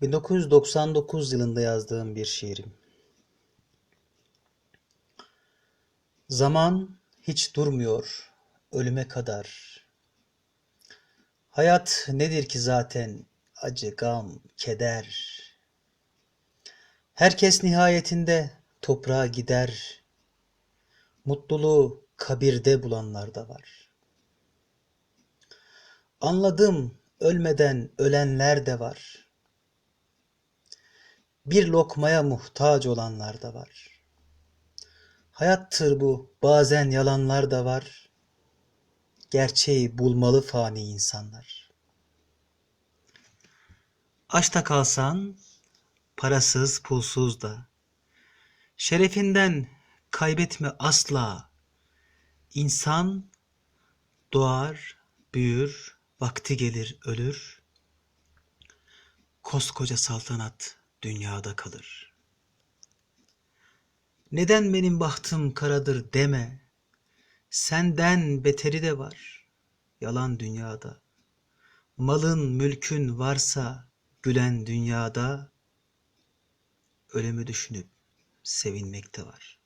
1999 yılında yazdığım bir şiirim. Zaman hiç durmuyor ölüme kadar. Hayat nedir ki zaten acı, gam, keder. Herkes nihayetinde toprağa gider. Mutluluğu kabirde bulanlar da var. Anladım ölmeden ölenler de var. Bir lokmaya muhtaç olanlar da var. Hayattır bu, bazen yalanlar da var. Gerçeği bulmalı fani insanlar. Açta kalsan, parasız pulsuz da, şerefinden kaybetme asla. İnsan doğar, büyür, vakti gelir ölür. Koskoca saltanat dünyada kalır. Neden benim bahtım karadır deme. Senden beteri de var yalan dünyada. Malın mülkün varsa gülen dünyada ölümü düşünüp sevinmekte var.